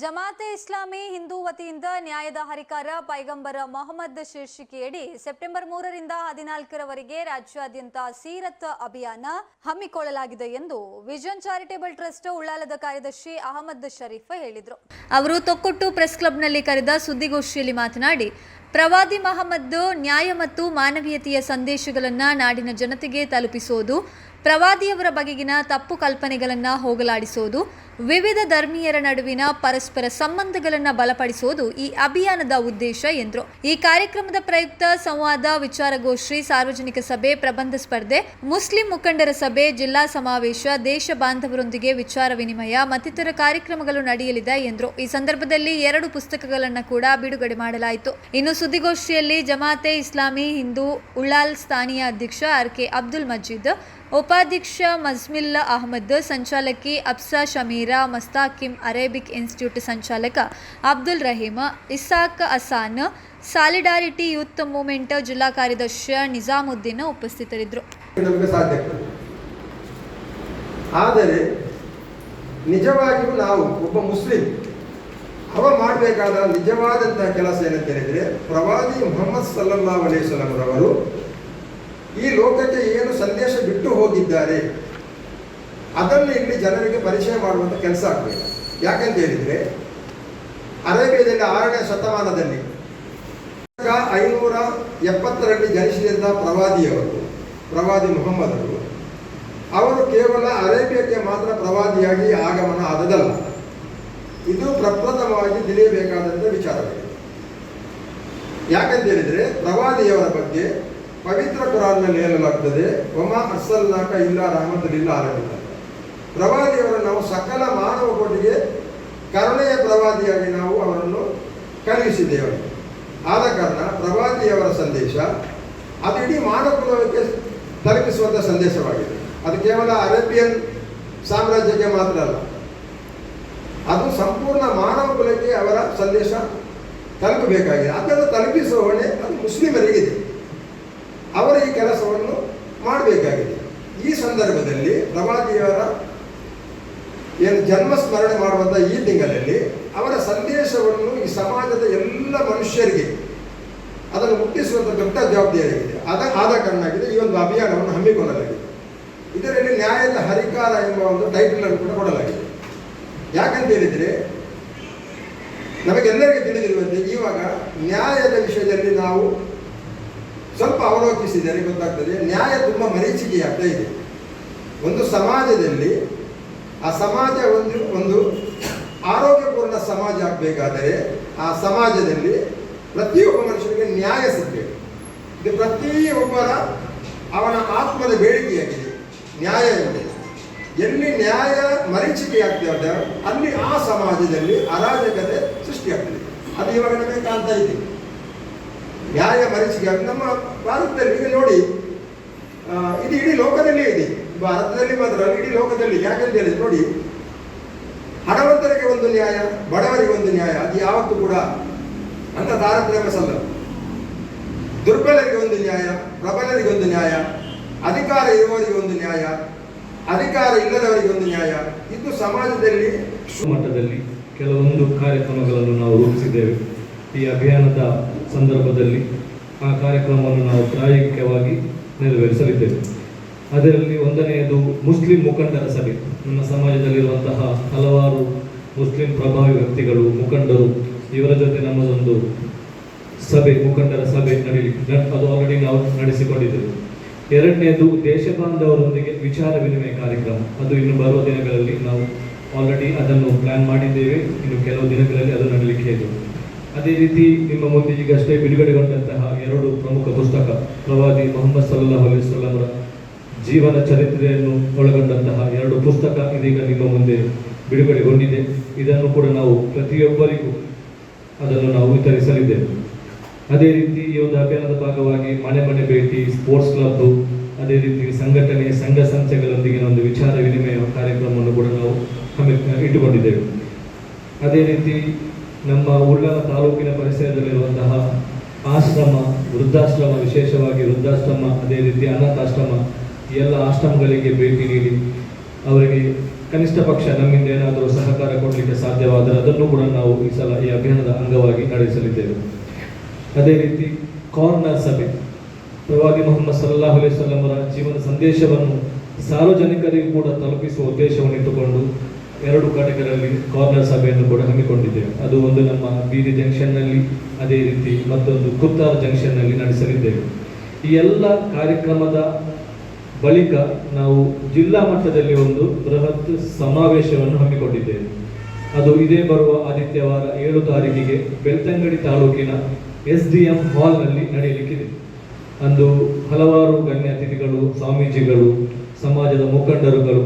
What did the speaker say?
ಜಮಾತೆ ಇಸ್ಲಾಮಿ ಹಿಂದೂ ವತಿಯಿಂದ ನ್ಯಾಯದ ಹರಿಕಾರ ಪೈಗಂಬರ ಮೊಹಮ್ಮದ್ ಶೀರ್ಷಿಕೆಯಡಿ ಸೆಪ್ಟೆಂಬರ್ ಮೂರರಿಂದ ಹದಿನಾಲ್ಕರವರೆಗೆ ರಾಜ್ಯಾದ್ಯಂತ ಸೀರತ್ ಅಭಿಯಾನ ಹಮ್ಮಿಕೊಳ್ಳಲಾಗಿದೆ ಎಂದು ವಿಷನ್ ಚಾರಿಟೇಬಲ್ ಟ್ರಸ್ಟ್ ಉಳ್ಳಾಲದ ಕಾರ್ಯದರ್ಶಿ ಅಹಮದ್ ಶರೀಫ್ ಹೇಳಿದರು. ಅವರು ತೊಕ್ಕೊಟ್ಟು ಪ್ರೆಸ್ ಕ್ಲಬ್ನಲ್ಲಿ ಕರೆದ ಸುದ್ದಿಗೋಷ್ಠಿಯಲ್ಲಿ ಮಾತನಾಡಿ ಪ್ರವಾದಿ ಮಹಮ್ಮದ್ ನ್ಯಾಯ ಮತ್ತು ಮಾನವೀಯತೆಯ ಸಂದೇಶಗಳನ್ನು ನಾಡಿನ ಜನತೆಗೆ ತಲುಪಿಸೋದು, ಪ್ರವಾದಿಯವರ ಬಗೆಗಿನ ತಪ್ಪು ಕಲ್ಪನೆಗಳನ್ನು ಹೋಗಲಾಡಿಸೋದು, ವಿವಿಧ ಧರ್ಮೀಯರ ನಡುವಿನ ಪರಸ್ಪರ ಸಂಬಂಧಗಳನ್ನು ಬಲಪಡಿಸೋದು ಈ ಅಭಿಯಾನದ ಉದ್ದೇಶ ಎಂದರು. ಈ ಕಾರ್ಯಕ್ರಮದ ಪ್ರಯುಕ್ತ ಸಂವಾದ ವಿಚಾರಗೋಷ್ಠಿ, ಸಾರ್ವಜನಿಕ ಸಭೆ, ಪ್ರಬಂಧ ಸ್ಪರ್ಧೆ, ಮುಸ್ಲಿಂ ಮುಖಂಡರ ಸಭೆ, ಜಿಲ್ಲಾ ಸಮಾವೇಶ, ದೇಶ ಬಾಂಧವರೊಂದಿಗೆ ವಿಚಾರ ವಿನಿಮಯ, ಮತ್ತಿತರ ಕಾರ್ಯಕ್ರಮಗಳು ನಡೆಯಲಿದೆ ಎಂದರು. ಈ ಸಂದರ್ಭದಲ್ಲಿ ಎರಡು ಪುಸ್ತಕಗಳನ್ನು ಕೂಡ ಬಿಡುಗಡೆ ಮಾಡಲಾಯಿತು. ಇನ್ನು ಸುದ್ದಿಗೋಷ್ಠಿಯಲ್ಲಿ ಜಮಾತೆ ಇಸ್ಲಾಮಿ ಹಿಂದೂ ಉಳ್ಳಾಲ್ ಸ್ಥಾನೀಯ ಅಧ್ಯಕ್ಷ ಆರ್ ಕೆ ಅಬ್ದುಲ್ ಮಜೀದ್, ಉಪಾಧ್ಯಕ್ಷ ಮಜ್ಮಿಲ್ ಅಹಮದ್, ಸಂಚಾಲಕಿ ಅಬ್ಸಾ ಶಮೀರಾ ಮಸ್ತಾಕಿಮ್ ಅರೇಬಿಕ್ ಇನ್ಸ್ಟಿಟ್ಯೂಟ್ ಸಂಚಾಲಕ Abdul Raheem, Isaq Asan, solidarity youth movement ಜಿಲ್ಲಾ ಕಾರ್ಯದರ್ಶಿ ನಿಜಾಮುದ್ದೀನ್ ಉಪಸ್ಥಿತರಿದ್ದರು. ಆದರೆ ನಿಜವಾಗಿಯೂ ನಾವು ಒಬ್ಬ ಮುಸ್ಲಿಂ ಅವ ಮಾಡಬೇಕಾದ ನಿಜವಾದಂತಹ ಕೆಲಸ ಏನಂತ ಹೇಳಿದ್ರೆ, ಪ್ರವಾದಿ ಮುಹಮ್ಮದ್ ಸಲ್ಲಲ್ಲಾ ಅಲೈಹಿಸ್ಲಾಮರವರು ಈ ಲೋಕಕ್ಕೆ ಏನು ಸಂದೇಶ ಬಿಟ್ಟು ಹೋಗಿದ್ದಾರೆ, ಅದನ್ನು ಇಲ್ಲಿ ಜನರಿಗೆ ಪರಿಚಯ ಮಾಡುವಂಥ ಕೆಲಸ ಆಗಬೇಕು. ಯಾಕಂತ ಹೇಳಿದ್ರೆ, ಅರೇಬಿಯಾದಲ್ಲಿ ಆರನೇ ಶತಮಾನದಲ್ಲಿ ಐನೂರ ಎಪ್ಪತ್ತರಲ್ಲಿ ಜನಿಸಿದಂತಹ ಪ್ರವಾದಿಯವರು, ಪ್ರವಾದಿ ಮೊಹಮ್ಮದರು ಅವರು ಕೇವಲ ಅರೇಬಿಯಾಕ್ಕೆ ಮಾತ್ರ ಪ್ರವಾದಿಯಾಗಿ ಆಗಮನ ಆದದಲ್ಲ ಇದು ಪ್ರಪ್ರಥಮವಾಗಿ ತಿಳಿಯಬೇಕಾದಂಥ ವಿಚಾರವಾಗಿದೆ ಯಾಕಂತ ಹೇಳಿದ್ರೆ ಪ್ರವಾದಿಯವರ ಬಗ್ಗೆ ಪವಿತ್ರ ಕುರಾನ್ನಲ್ಲಿ ಹೇಳಲಾಗ್ತದೆ ಒಮ ಅರ್ಸಲ್ನಾಕ ಇಲ್ಲ ರಹಮತುಲಿಲ್ಲ ಆರಂಭಿಲ್ಲ ಪ್ರವಾದಿಯವರನ್ನು ನಾವು ಸಕಲ ಮಾನವ ಕೋಟಿಗೆ ಕರುಣೆಯ ಪ್ರವಾದಿಯಾಗಿ ನಾವು ಅವರನ್ನು ಕಳುಹಿಸಿದ್ದೇವೆ. ಆದ ಕಾರಣ ಪ್ರವಾದಿಯವರ ಸಂದೇಶ ಅದು ಇಡೀ ಮಾನವ ಕುಲಕ್ಕೆ ತಲುಪಿಸುವಂಥ ಸಂದೇಶವಾಗಿದೆ. ಅದು ಕೇವಲ ಅರೇಬಿಯನ್ ಸಾಮ್ರಾಜ್ಯಕ್ಕೆ ಮಾತ್ರ ಅಲ್ಲ ಅದು ಸಂಪೂರ್ಣ ಮಾನವ ಕುಲಕ್ಕೆ ಅವರ ಸಂದೇಶ ತಲುಪಬೇಕಾಗಿದೆ. ಅದನ್ನು ತಲುಪಿಸುವ ಹೊಣೆ ಅದು ಮುಸ್ಲಿಮರಿಗಿದೆ ಅವರ ಈ ಕೆಲಸವನ್ನು ಮಾಡಬೇಕಾಗಿದೆ. ಈ ಸಂದರ್ಭದಲ್ಲಿ ಪ್ರವಾದಿಯವರ ಏನು ಜನ್ಮ ಸ್ಮರಣೆ ಮಾಡುವಂಥ ಈ ತಿಂಗಳಲ್ಲಿ ಅವರ ಸಂದೇಶವನ್ನು ಈ ಸಮಾಜದ ಎಲ್ಲ ಮನುಷ್ಯರಿಗೆ, ಅದನ್ನು ಮುಟ್ಟಿಸುವಂಥ ದೊಡ್ಡ ಜವಾಬ್ದಾರಿಯಾಗಿದೆ. ಅದ ಆದ ಕಾರಣವಾಗಿದೆ ಈ ಒಂದು ಅಭಿಯಾನವನ್ನು ಹಮ್ಮಿಕೊಳ್ಳಲಾಗಿದೆ. ಇದರಲ್ಲಿ ನ್ಯಾಯದ ಹರಿಕಾರ ಎಂಬ ಒಂದು ಟೈಟಲ್ ಅನ್ನು ಕೂಡ ಕೊಡಲಾಗಿದೆ. ಯಾಕಂತ ಹೇಳಿದರೆ, ನಮಗೆಲ್ಲರಿಗೂ ತಿಳಿದಿರುವಂತೆ ಇವಾಗ ನ್ಯಾಯದ ವಿಷಯದಲ್ಲಿ ನಾವು ಸ್ವಲ್ಪ ಅವಲೋಕಿಸಿದರೆ ಗೊತ್ತಾಗ್ತದೆ, ನ್ಯಾಯ ತುಂಬ ಮರೀಚಿಕೆಯಾಗ್ತಾ ಇದೆ. ಒಂದು ಸಮಾಜದಲ್ಲಿ ಆ ಸಮಾಜ ಒಂದು ಒಂದು ಆರೋಗ್ಯಪೂರ್ಣ ಸಮಾಜ ಆಗಬೇಕಾದರೆ ಆ ಸಮಾಜದಲ್ಲಿ ಪ್ರತಿಯೊಬ್ಬ ಮನುಷ್ಯನಿಗೆ ನ್ಯಾಯ ಸಿಗಬೇಕು. ಇದು ಪ್ರತಿಯೊಬ್ಬರ ಅವನ ಆತ್ಮದ ಬೇಡಿಕೆಯಾಗಿದೆ. ನ್ಯಾಯ ಎಂಬುದು ಎಲ್ಲಿ ನ್ಯಾಯ ಮರೀಚಿಕೆ ಆಗ್ತಾ ಅಲ್ಲಿ ಆ ಸಮಾಜದಲ್ಲಿ ಅರಾಜಕತೆ ಸೃಷ್ಟಿಯಾಗ್ತದೆ. ಅದು ಇವಾಗ ನಮಗೆ ಕಾಣ್ತಾ ಇದೆ. ನ್ಯಾಯ ಮರೀಚಿಕೆ ಆಗಿ ನಮ್ಮ ಭಾರತದಲ್ಲಿ ಈಗ ನೋಡಿ ಇದು ಇಡೀ ಲೋಕದಲ್ಲೇ ಇದೆ. ಭಾರತದಲ್ಲಿ ಮಾತ್ರ ಇಡೀ ಲೋಕದಲ್ಲಿ ಯಾಕಂತ ಹೇಳಿದ್ರೆ ನೋಡಿ, ಹಣವಂತರಿಗೆ ಒಂದು ನ್ಯಾಯ, ಬಡವರಿಗೆ ಒಂದು ನ್ಯಾಯ, ಅದು ಯಾವತ್ತೂ ಕೂಡ ಅಂತ ತಾರತಮ್ಯ ಸಲ್ಲ. ದುರ್ಬಲರಿಗೆ ಒಂದು ನ್ಯಾಯ, ಪ್ರಬಲರಿಗೆ ಒಂದು ನ್ಯಾಯ, ಅಧಿಕಾರ ಇರುವವರಿಗೆ ಒಂದು ನ್ಯಾಯ ಅಧಿಕಾರ ಇಲ್ಲದವರಿಗೆ ಒಂದು ನ್ಯಾಯ. ಇದು ಸಮಾಜದಲ್ಲಿ ಮಟ್ಟದಲ್ಲಿ ಕೆಲವೊಂದು ಕಾರ್ಯಕ್ರಮಗಳನ್ನು ನಾವು ರೂಪಿಸಿದ್ದೇವೆ. ಈ ಅಭಿಯಾನದ ಸಂದರ್ಭದಲ್ಲಿ ಆ ಕಾರ್ಯಕ್ರಮವನ್ನು ನಾವು ಪ್ರಾಯೋಗಿಕವಾಗಿ ನೆರವೇರಿಸಲಿದ್ದೇವೆ. ಅದರಲ್ಲಿ ಒಂದನೆಯದು ಮುಸ್ಲಿಂ ಮುಖಂಡರ ಸಭೆ. ನಮ್ಮ ಸಮಾಜದಲ್ಲಿರುವಂತಹ ಹಲವಾರು ಮುಸ್ಲಿಂ ಪ್ರಭಾವಿ ವ್ಯಕ್ತಿಗಳು, ಮುಖಂಡರು, ಇವರ ಜೊತೆ ನಮ್ಮದೊಂದು ಸಭೆ, ಮುಖಂಡರ ಸಭೆ ನಡೀಲಿ ಅದು ಆಲ್ರೆಡಿ ನಾವು ನಡೆಸಿಕೊಂಡಿದ್ದೇವೆ. ಎರಡನೇದು ದೇಶ ಬಾಂಧವರೊಂದಿಗೆ ವಿಚಾರ ವಿನಿಮಯ ಕಾರ್ಯಕ್ರಮ. ಅದು ಇನ್ನು ಬರುವ ದಿನಗಳಲ್ಲಿ ನಾವು ಆಲ್ರೆಡಿ ಅದನ್ನು ಪ್ಲಾನ್ ಮಾಡಿದ್ದೇವೆ. ಇನ್ನು ಕೆಲವು ದಿನಗಳಲ್ಲಿ ಅದು ನಡಲಿಕ್ಕೆ ಇದೆ. ಅದೇ ರೀತಿ ನಿಮ್ಮ ಮುಂದೆ ಈಗಷ್ಟೇ ಬಿಡುಗಡೆಗೊಂಡಂತಹ ಎರಡು ಪ್ರಮುಖ ಪುಸ್ತಕ, ಪ್ರವಾದಿ ಮೊಹಮ್ಮದ್ ಸಲ್ಲಾಹ್ ಅಲೈವಲ್ಲಮರ ಜೀವನ ಚರಿತ್ರೆಯನ್ನು ಒಳಗೊಂಡಂತಹ ಎರಡು ಪುಸ್ತಕ ಇದೀಗ ನಿಮ್ಮ ಮುಂದೆ ಬಿಡುಗಡೆಗೊಂಡಿದೆ. ಇದನ್ನು ಕೂಡ ನಾವು ಪ್ರತಿಯೊಬ್ಬರಿಗೂ ಅದನ್ನು ನಾವು ವಿತರಿಸಲಿದ್ದೇವೆ. ಅದೇ ರೀತಿ ಈ ಒಂದು ಅಭಿಯಾನದ ಭಾಗವಾಗಿ ಮನೆ ಮನೆ ಭೇಟಿ ಸ್ಪೋರ್ಟ್ಸ್ ಕ್ಲಬ್ ಅದೇ ರೀತಿ ಸಂಘಟನೆ ಸಂಘ ಸಂಸ್ಥೆಗಳೊಂದಿಗಿನ ಒಂದು ವಿಚಾರ ವಿನಿಮಯ ಕಾರ್ಯಕ್ರಮವನ್ನು ಕೂಡ ನಾವು ಹಮ್ಮಿ ಇಟ್ಟುಕೊಂಡಿದ್ದೇವೆ. ಅದೇ ರೀತಿ ನಮ್ಮ ಉಳ್ಳಾಲ ತಾಲೂಕಿನ ಪರಿಸರದಲ್ಲಿರುವಂತಹ ಆಶ್ರಮ, ವೃದ್ಧಾಶ್ರಮ, ವಿಶೇಷವಾಗಿ ವೃದ್ಧಾಶ್ರಮ, ಅದೇ ರೀತಿ ಅನಾಥಾಶ್ರಮ ಎಲ್ಲ ಆಶ್ರಮಗಳಿಗೆ ಭೇಟಿ ನೀಡಿ ಅವರಿಗೆ ಕನಿಷ್ಠ ಪಕ್ಷ ನಮ್ಮಿಂದ ಏನಾದರೂ ಸಹಕಾರ ಕೊಡಲಿಕ್ಕೆ ಸಾಧ್ಯವಾದರೆ ಅದನ್ನು ಕೂಡ ನಾವು ಈ ಸಲ ಈ ಅಭಿಯಾನದ ಅಂಗವಾಗಿ ನಡೆಸಲಿದ್ದೇವೆ. ಅದೇ ರೀತಿ ಕಾರ್ನರ್ ಸಭೆ. ಮೊಹಮ್ಮದ್ ಸಲ್ಲಾಹು ಅಲೈಹಿ ವಸಲ್ಲಮರ ಜೀವನ ಸಂದೇಶವನ್ನು ಸಾರ್ವಜನಿಕರಿಗೂ ಕೂಡ ತಲುಪಿಸುವ ಉದ್ದೇಶವನ್ನು ಇಟ್ಟುಕೊಂಡು ಎರಡು ಕಡೆಗಳಲ್ಲಿ ಕಾರ್ನರ್ ಸಭೆಯನ್ನು ಕೂಡ ಹಮ್ಮಿಕೊಂಡಿದ್ದೇವೆ. ಅದು ಒಂದು ನಮ್ಮ ಬೀದಿ ಜಂಕ್ಷನ್ನಲ್ಲಿ ಅದೇ ರೀತಿ ಮತ್ತೊಂದು ಕುತ್ತಾರ್ ಜಂಕ್ಷನ್ನಲ್ಲಿ ನಡೆಸಲಿದ್ದೇವೆ. ಈ ಎಲ್ಲ ಕಾರ್ಯಕ್ರಮದ ಬಳಿಕ ನಾವು ಜಿಲ್ಲಾ ಮಟ್ಟದಲ್ಲಿ ಒಂದು ಬೃಹತ್ ಸಮಾವೇಶವನ್ನು ಹಮ್ಮಿಕೊಂಡಿದ್ದೇವೆ. ಅದು ಇದೇ ಬರುವ ಆದಿತ್ಯವಾರ ಏಳು ತಾರೀಕಿಗೆ ಬೆಳ್ತಂಗಡಿ ತಾಲೂಕಿನ ಎಸ್ ಡಿ ಎಂ ಹಾಲ್ನಲ್ಲಿ ನಡೆಯಲಿಕ್ಕಿದೆ. ಅಂದು ಹಲವಾರು ಗಣ್ಯ ಅತಿಥಿಗಳು ಸ್ವಾಮೀಜಿಗಳು ಸಮಾಜದ ಮುಖಂಡರುಗಳು